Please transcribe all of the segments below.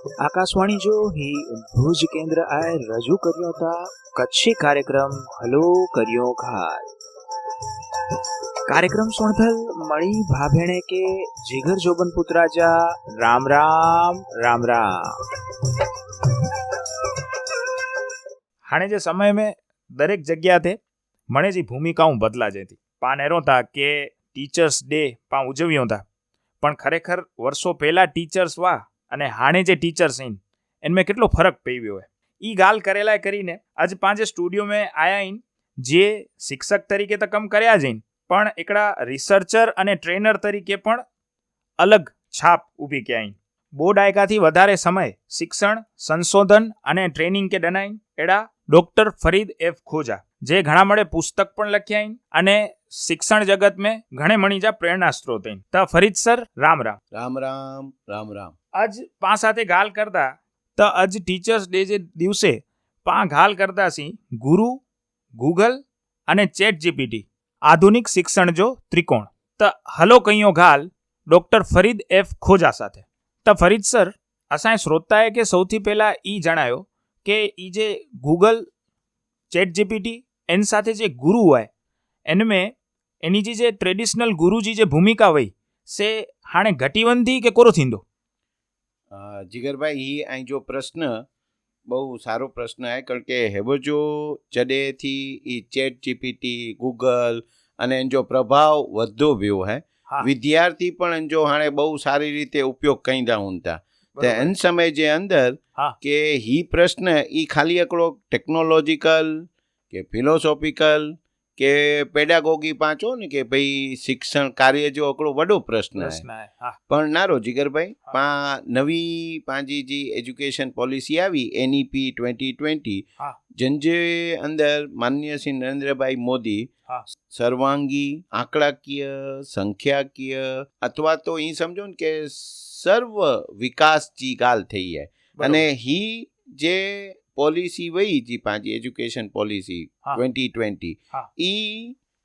આકાશવાણી જો હી ભુજ કેન્દ્ર આય રજૂ કર્યો હતા કચ્છી કાર્યક્રમ હલો કર્યો ઘાલ કાર્યક્રમ સુણધલ મળી ભાભેણે કે જીગર જોબન પુત્રાજા રામ રામ રામ રામ. હાણે જે સમય મેં દરેક જગ્યા જગ્યાએ મને જે ભૂમિકાઓ બદલા જતી પાનેરો તા કે ટીચર્સ ડે પા ઉજવ્યો તા. પણ ખરેખર વર્ષો પહેલા ટીચર્સ વા અને હાણે જે ટીચર સીન એમાં કેટલો ફરક પડ્યો હોય. એ ગાલ કરેલા કરીને આજ પાંચે સ્ટુડિયો મેં આયા ઇન જે શિક્ષક તરીકે તો કમ કર્યા જઈને પણ એકડા રિસર્ચર અને ટ્રેનર તરીકે પણ અલગ છાપ ઊભી ક્યાંય બો ડાયકાથી વધારે સમય શિક્ષણ, સંશોધન અને ટ્રેનિંગ કે ડનાઈ, એડા ડોક્ટર ફરીદ એફ ખોજા. જે ઘણા મળે પુસ્તક પણ લખ્યા અને શિક્ષણ જગત મેં ઘણે મણી જા પ્રેરણા સ્ત્રોત તો ફરીદ સર રામ રામ. રામ રામ રામ રામ. આજ પા સાથે ગાલ કરતા તો આજ ટીચર્સ ડે જે દિવસે પા ગાલ કરતા સી ગુરુ ગૂગલ અને ચેટ જીપીટી આધુનિક શિક્ષણ જો ત્રિકોણ. તો હલો કહીયો ગાલ ડોક્ટર ફરીદ એફ ખોજા સાથે. તો ફરીદ સર અસાય શ્રોતાએ કે સૌથી પહેલાં એ જણાયો કે એ જે ગૂગલ ચેટ જીપીટી એની સાથે જે ગુરુ હોય એને મેં એની જે જે ટ્રેડિશનલ ગુરુજી જે ભૂમિકા હોય સે હાણે ઘટીવંધી કે કોરો થીંદો? જીગરભાઈ ઈ અહીં જો પ્રશ્ન બહુ સારો પ્રશ્ન છે કારણ કે હેવો જો જડેથી ઈ ચેટ જીપીટી ગૂગલ અને એનો જો પ્રભાવ વધતો ગયો હે વિદ્યાર્થી પણ જો હાણે બહુ સારી રીતે ઉપયોગ કઈંદા ઉનતા તે એન સમય જે અંદર કે હી પ્રશ્ન ઈ ખાલી એકડો ટેકનોલોજીકલ કે ફિલોસોફિકલ કે પેડાગોગી પાંચો ને કે ભાઈ શિક્ષણ કાર્ય જો અકડો વડો પ્રશ્ન છે પણ નારો જીગરભાઈ પા નવી પાંજી જે એજ્યુકેશન પોલિસી આવી એનઈપી ટ્વેન્ટી ટ્વેન્ટી જંજે અંદર માન્ય શ્રી નરેન્દ્રભાઈ મોદી સર્વાંગી આંકડાકીય સંખ્યાકીય અથવા તો એ સમજો ને કે સર્વ વિકાસ જી ગાલ થઈ જાય. અને હી જે પોલિસી વહી જે પાંચી એજ્યુકેશન પોલિસી ટ્વેન્ટી ટ્વેન્ટી એ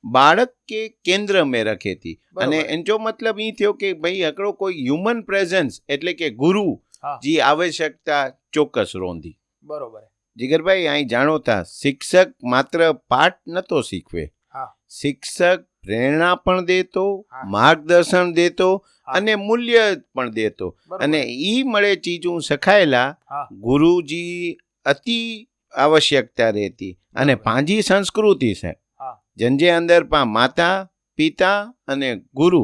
બાળક કે કેન્દ્ર મેં રખી હતી અને એનો મતલબ એ થયો કે ભાઈ હકડો કોઈ હ્યુમન પ્રેઝન્સ એટલે કે ગુરુ જે આવશ્યકતા ચોક્કસ રોંધી. બરોબર. જીગરભાઈ અહીં જાણોતા શિક્ષક માત્ર પાઠ નતો શીખવે. શિક્ષક પ્રેરણા પણ દેતો માર્ગદર્શન દેતો અને મૂલ્ય પણ દેતો. અને એ મળે ચીજ હું સખાયેલા ગુરુજી અતિ આવશ્યકતા રહેતી. અને પાંજી સંસ્કૃતિ છે. જંજે અંદર પા માતા પિતા અને ગુરુ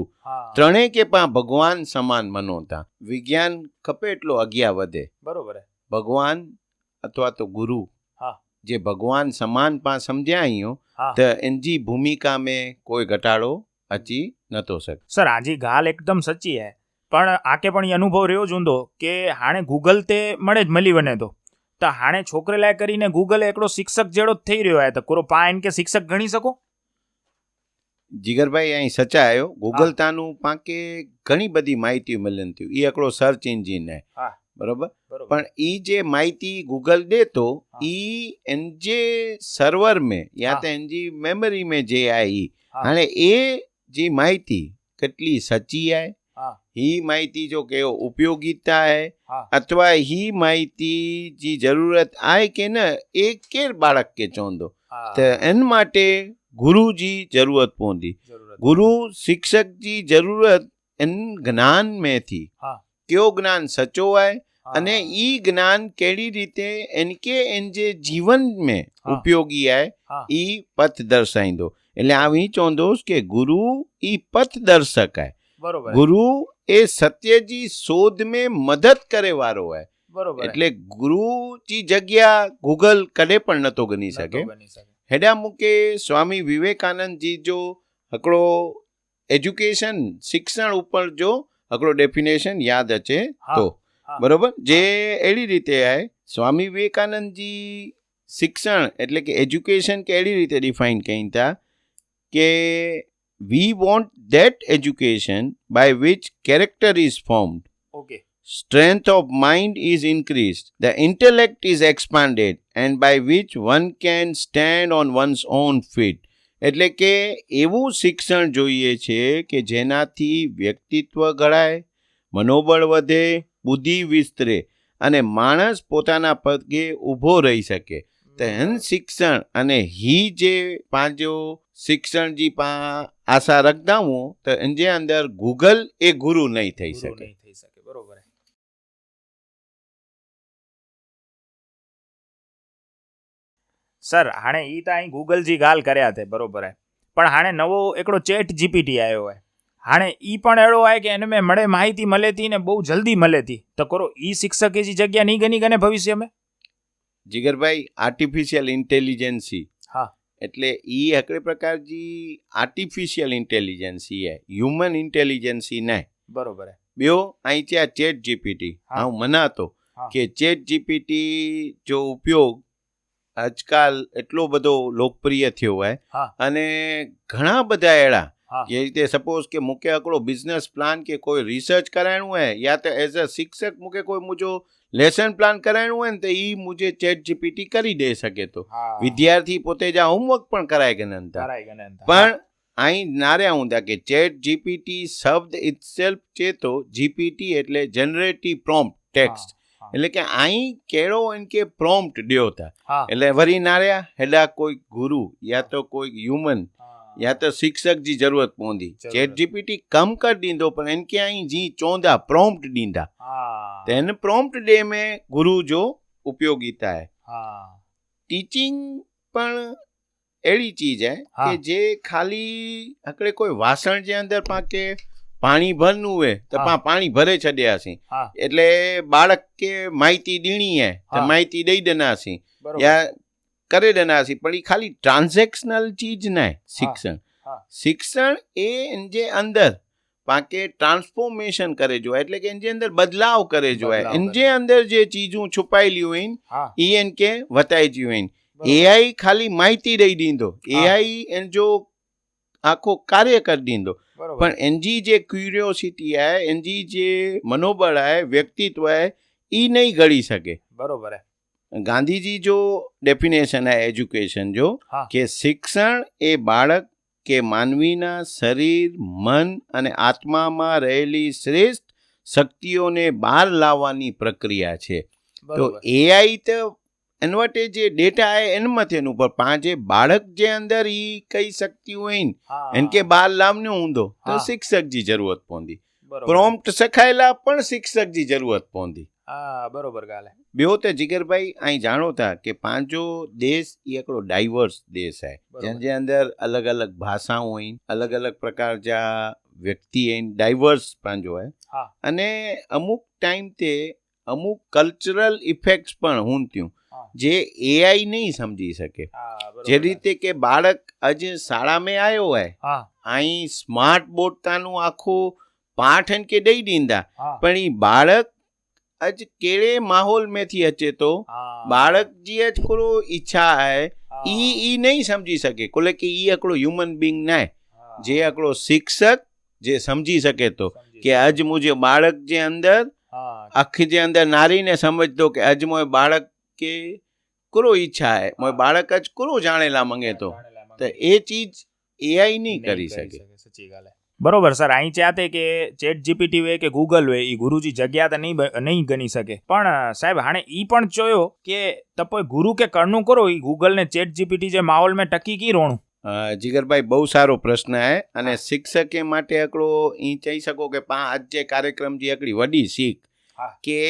ત્રણેય કે પા ભગવાન સમાન મનોતા. વિજ્ઞાન ખપે એટલો અગિયા વધે. બરોબર. ભગવાન અથવા તો ગુરુ. જે ભગવાન સમાન પા સમજ્યા અહીંયા. તો એનજી ભૂમિકા મેં કોઈ ઘટાડો અચી નતો સર સર આજી ગાલ એકદમ સચ્ચી હે. પણ આકે પણ અનુભવ રહ્યો જ ઊંધો કે હાણે ગૂગલ તે મળે જ મળી વને તો. તો હાણે છોકરે લાય કરીને ગૂગલે એકડો શિક્ષક જેડો જ થઈ રહ્યો આ તકોરો પા એમ કે શિક્ષક ગણી શકો? જીગરભાઈ અહીં સચા આવ્યો. ગૂગલ તાનું પાંકે ઘણી બધી માહિતી મળન થયું એ એકડો સર્ચ એન્જિન હે. બરોબર? પણ એ જે માહિતી ગૂગલ દે તો એ એન જે સર્વર મેં યા તો એનજી મેમરી મેં જે આ હાણે એ જે માહિતી કેટલી સચી આય ही माहिती जो कयो उपयोगिता है अथवा ही माहिती जी ज़रूरत आहे की न એ केरु બાળક કે चवंदो त इन માટે ગુરુ जी ज़रूरत पवंदी गुरु शिक्षक जी ज़रूरत इन જ્ઞાન में थी કયો જ્ઞાન સચો आहे અને એ જ્ઞાન કેડી રીતે એનકે એન જે જીવન में ઉપયોગી आहे એ પથ દર્શાઈंदो એટલે આ હું ચવંદોसि કે ગુરુ એ પથ દર્શક आहे ગુરુ એ સત્યજી શોધ में મદદ કરે વારો હોય. બરોબર. એટલે ગુરુજી જગ્યા ગૂગલ કદે પણ નતો ગણી શકે. હેડા મૂકે સ્વામી વિવેકાનંદજી જો હકડો એજ્યુકેશન શિક્ષણ ઉપર જો હકડો ડેફિનેશન યાદ અચે તો. બરોબર? જે એડી રીતે આય સ્વામી વિવેકાનંદજી શિક્ષણ એટલે કે એજ્યુકેશન કેડી રીતે ડિફાઇન કહીતા કે we want that education by which character is formed. Okay strength of mind is increased, the intellect is expanded, and by which one can stand on one's own feet. એટલે કે એવું શિક્ષણ જોઈએ છે કે જેનાથી વ્યક્તિત્વ ઘડાય મનોબળ વધે બુદ્ધિ વિસ્તરે અને માણસ પોતાના પગે ઊભો રહી શકે તેન શિક્ષણ અને હી જે પાંજો શિક્ષણ જી પા આશા રાખતા હું તો જે અંદર ગૂગલ એ ગુરુ નહીં થઈ શકે. નહીં થઈ શકે. બરોબર સર હાણે ઈ તો અહીં ગૂગલજી ગાલ કર્યા છે બરોબર હે. પણ હાણે નવો એકડો ચેટ જીપીટી આવ્યો હોય હાણે એ પણ એડો હોય કે એને મેં મળે માહિતી મળેતી ને બહુ જલ્દી મળેતી તો. કરો ઈ શિક્ષકે જે જગ્યા નહીં ગની ગને ભવિષ્યમાં જીગરભાઈ આર્ટિફિશિયલ ઇન્ટેલિજન્સી હા. એટલે ઈ હકડે પ્રકારજી આર્ટિફિશિયલ ઇન્ટેલિજન્સી હે હ્યુમન ઇન્ટેલિજન્સી નહીં. બરોબર હે. બ્યો અહીં છે ચેટ જીપીટી હા. હું મનાતો કે ચેટ જીપીટી જો ઉપયોગ આજકાલ એટલો બધો લોકપ્રિય થયો હોય અને ઘણા બધા એળા ये રીતે સપોઝ કે મૂકે આકડો બિઝનેસ પ્લાન કે કોઈ રિસર્ચ કરાયણું હે યા તો એઝ અ શિક્ષક મૂકે કોઈ મુજો લેસન પ્લાન કરાયણું હોય ને તો એ મુજે ચેટ જીપીટી કરી દે શકે તો. વિદ્યાર્થી પોતે જ આ હોમવર્ક પણ કરાય કે નંતા પણ અહીં ના રહ્યા ઊંધા કે ચેટ જીપીટી શબ્દ ઇટસેલ્ફ છે તો જીપીટી એટલે જનરેટિવ પ્રોમ્પ્ટ ટેક્સ્ટ એટલે કે અહીં કેળો એમ કે પ્રોમ્પ્ટ ડ્યો હતા એટલે વરી ના રહ્યા કોઈ ગુરુ યા તો કોઈ હ્યુમન या त शिक्षक जी ज़रूरत पवंदी चैट जीपीटी कमु कर ॾींदो पर हिन खे आई जी चवंदा प्रोम्प्ट ॾींदा त हिन प्रोम्प्ट डे में गुरु जो उपयोगिता आहे टीचिंग पण अहिड़ी चीज आहे की जे खाली हिकिड़े कोई वासण जे अंदर पाण खे પાણી ભરનું त पा पाणी भरे छॾियासीं एटले बाळक કે माहिती દેણી आहे त माहिती ॾेई દેનાસી या કરી દેનાર પણ એ ખાલી ટ્રાન્ઝેક્શનલ ચીજ નહીં શિક્ષણ. શિક્ષણ એ જે અંદર પાકે ટ્રાન્સફોર્મેશન કરે જોવા એટલે કે એની અંદર બદલાવ કરે જોવા એની અંદર જે ચીજો છુપાયેલી હોય ને એ એન કે વતાઈ ગયું હોય એઆઈ ખાલી માહિતી દઈ દીધો. એઆઈ એન જો આખો કાર્ય કરી દીધો. પણ એનજી જે ક્યુરિયોસિટી આય એનજી જે મનોબળ આય વ્યક્તિત્વ આય એ નહીં ઘડી શકે. બરોબર હે. ગાંધીજી જો ડેફિનેશન હે એજ્યુકેશન જો કે શિક્ષણ એ બાળક કે માનવીના શરીર મન અને આત્મામાં રહેલી શ્રેષ્ઠ શક્તિઓને બહાર લાવવાની પ્રક્રિયા છે. તો એઆઈ તો એનવટે જે ડેટા હે એનમત એનું પર પાંચે બાળક જે અંદર એ કઈ શક્તિ હોય ને એને કે બાર લાવને ઊંધો તો શિક્ષકજી જરૂરત પહોંચી પ્રોમ્પ્ટ સખાયેલા પણ શિક્ષકજી જરૂરત પહોંચી હા બરોબર ગાલે. બેઓ તે જીગરભાઈ અહીં જાણો હતા કે પાંચો દેશ એ એકડો ડાયવર્સ દેશ હે. જેની અંદર અલગ અલગ ભાષાઓ હોય અલગ અલગ પ્રકાર જા વ્યક્તિ હે ડાયવર્સ પાંજો હે. અને અમુક ટાઈમ તે અમુક કલ્ચરલ ઇફેક્ટ્સ પણ હું થયું. જે એઆઈ નહીં સમજી શકે. જે રીતે કે બાળક આજે શાળામાં આવ્યો હોય અહીં સ્માર્ટ બોર્ડ તાનું આખું પાઠ કે દઈ દીધા પણ એ બાળક अज केड़े माहौल में थी अचे तो बालक जी हिकिड़ो इच्छा आहे ई ई नहीं समझी सके कोले कि ई हिकिड़ो ह्यूमन बींग ना आहे जे हिकिड़ो शिक्षक जे समझी सके तो कि अॼु मुंहिंजे बालक जे अंदरि अखि जे अंदरि नारी ने समझंदो कि अॼु मुंहिंजे बालक खे कुरो ઈચ્છા आहे મુય બાળક જ કુરો જાણેલા મંગે તો તો એ ચીજ એઆઈ નહીં કરી શકે સાચી ॻाल्हि आहे બરોબર સર. અહીં ચાતે કે ચેટ જીપીટી હોય કે ગૂગલ હોય એ ગુરુજી જગ્યા તો નહીં નહીં ગણી શકે. પણ સાહેબ હાણે એ પણ જોયો કે તપોય ગુરુ કે કરણું કરો એ ગૂગલને ચેટ જીપીટી જે માહોલ મેં ટકી કી રોણું? જીગરભાઈ બહુ સારો પ્રશ્ન હે. અને શિક્ષકે માટે એકડો ઈ કહી શકો કે પા આજ જે કાર્યક્રમ જે એકડી વડી શીખ કે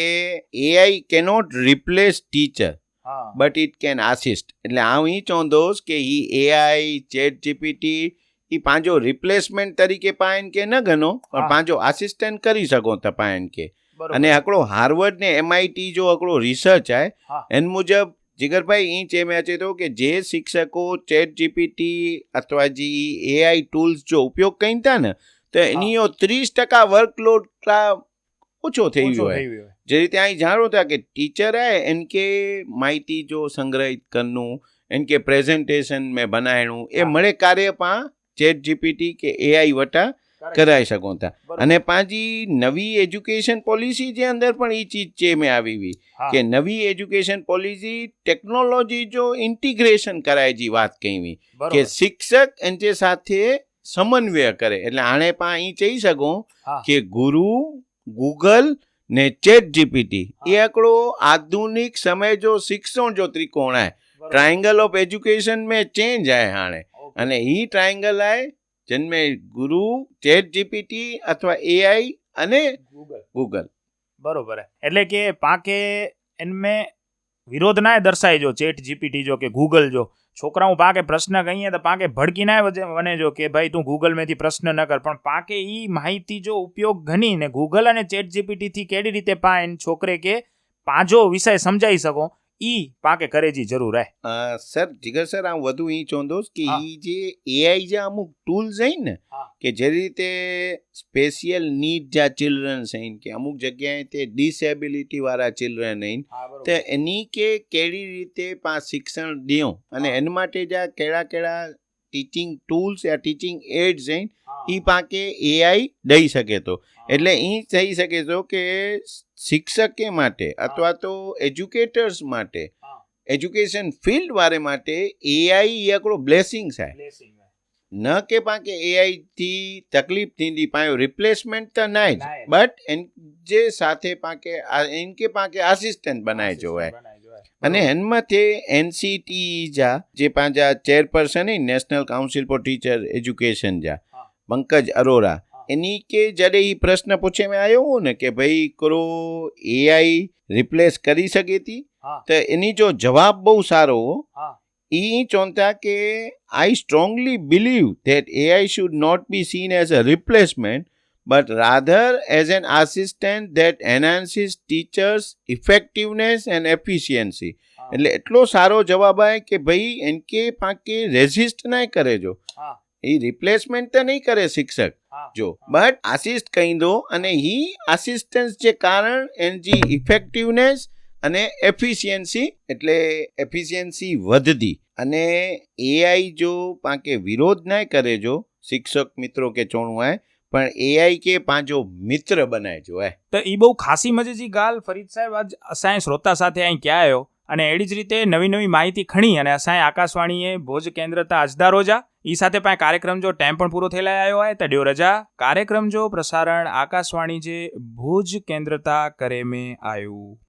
AI cannot replace teacher but it can assist એટલે હું ઈ ચોંધોશ કે ઈ એઆઈ ચેટ જીપીટી એ પાંજો રિપ્લેસમેન્ટ તરીકે પાયન કે ન ગણો પણ પાંજો આસિસ્ટન્ટ કરી શકો તો પાયન કે. અને આકડો હાર્વર્ડ ને એમઆઈટી જો આકડો રિસર્ચ આય એન મુજબ જીગરભાઈ એ જે મેં ચેતો કે જે શિક્ષકો ચેટ જીપીટી અથવા જે એઆઈ ટૂલ્સ જો ઉપયોગ કરીતા ને તો એનીઓ ત્રીસ ટકા વર્કલોડ ઓછો થઈ ગયો હોય. જે રીતે અહીં જાણો હતા કે ટીચર હે એન કે માહિતી જો સંગ્રહિત કરનું એન કે પ્રેઝન્ટેશન મેં બનાયણું એ મળે કાર્ય પા ચેટ જીપીટી કે એઆઈ વટા કરાવી શકો હતા અને પાછી નવી એજ્યુકેશન પોલિસી જે અંદર પણ એ ચીજ છે મેં આવી કે નવી એજ્યુકેશન પોલિસી ટેકનોલોજી જો ઇન્ટિગ્રેશન કરાય જે વાત કહીવી કે શિક્ષક એની સાથે સમન્વય કરે. એટલે આણે પણ અહીં કહી શકો કે ગુરુ ગૂગલ ને ચેટ જીપીટી એ આંકડો આધુનિક સમય જો શિક્ષણ જો ત્રિકોણ હે ટ્રાયંગલ ઓફ એજ્યુકેશન મેં ચેન્જ આય હાણે અને હી ટ્રાયંગલ આય જન્મે ગુરુ ચેટ જીપીટી અથવા એઆઈ અને ગૂગલ ગૂગલ બરોબર એટલે કે પાકે એનમે વિરોધ ના દર્શાય જો ચેટ જીપીટી જો કે ગૂગલ જો. છોકરાઓ પાકે પ્રશ્ન કહીએ તો પાકે ભડકી ના વને જો કે ભાઈ તું ગૂગલ ગૂગલમાંથી પ્રશ્ન ન કર. પણ પાકે એ માહિતી જો ઉપયોગ ઘની ગણીને ગૂગલ અને ચેટ જીપીટીથી કેવી રીતે પા એને છોકરે કે પાંજો વિષય સમજાવી શકો. ઈ પાકે કરેજી જરૂર હે. સર જીગર સર આ વધુ ઈ ચોંધોસ કે ઈ જે એઆઈ જે અમુક ટૂલ્સ હે ને કે જે રીતે સ્પેશિયલ નીડ જા ચિલ્ડ્રન હે કે અમુક જગ્યાએ તે ડિસેબિલિટી વાળા ચિલ્ડ્રન હે તો એની કે કેડી રીતે પા શિક્ષણ દેવું અને એના માટે જે કેળા કેળા ટીચિંગ ટૂલ્સ યા ટીચિંગ એડ્સ હે. ઈ પાકે એઆઈ દઈ શકે તો. એટલે ઈ થઈ શકે તો કે શિક્ષકે માટે અથવા તો એજ્યુકેટર્સ માટે એજ્યુકેશન ફિલ્ડ વાળે માટે એઆઈ એ આપણો બ્લેસિંગ છે ન કે પાકે એઆઈ થી તકલીફ થીંદી પાયો રિપ્લેસમેન્ટ તો ના જ. બટ એન જે સાથે પાકે એન કે પાકે આસિસ્ટન્ટ બનાવી જોવાય અને એનમાં તે એનસીટી જા જે પાંજા chairperson national council for teacher education જા પંકજ અરોરા એની કે જ્યારે એ પ્રશ્ન પૂછે મેં આવ્યો હું ને કે ભાઈ કરો એઆઈ રિપ્લેસ કરી શકે હતી તો એની જો જવાબ બહુ સારો એ ચોનતા કે I strongly believe that AI should not be seen as a replacement but rather as an assistant that enhances teachers effectiveness and efficiency. એટલે એટલો સારો જવાબ આવે કે ભાઈ એન કે પાકે રેઝિસ્ટ ના કરે જો. એ રિપ્લેસમેન્ટ તો નહીં કરે શિક્ષક. જો બટ આસિસ્ટ કહી દો અને હી આસિસ્ટન્સ જે કારણ એનજી ઇફેક્ટિવનેસ અને એફિશિયન્સી એટલે એફિશિયન્સી વધતી અને એઆઈ જો પાંકે વિરોધ ના કરે જો શિક્ષક મિત્રો કે ચોણું આય પણ એઆઈ કે પાંજો મિત્ર બનાય જો તો એ બહુ ખાસી મજેજી ગાલ ફરીદ સાહેબ આજ અસાંય શ્રોતા સાથે અહીં ક્યાં આવ્યો અને એડી જ રીતે નવી નવી માહિતી ખણી અને અસાંય આકાશવાણીએ ભોજ કેન્દ્રતા અજદા રોજા. ઈ સાથે પણ કાર્યક્રમ જો ટાઈમ પણ પૂરો થયેલા આવ્યો હોય તો ડ્યો રજા. કાર્યક્રમ જો પ્રસારણ આકાશવાણી જે ભોજ કેન્દ્રતા કરે મેં આવ્યું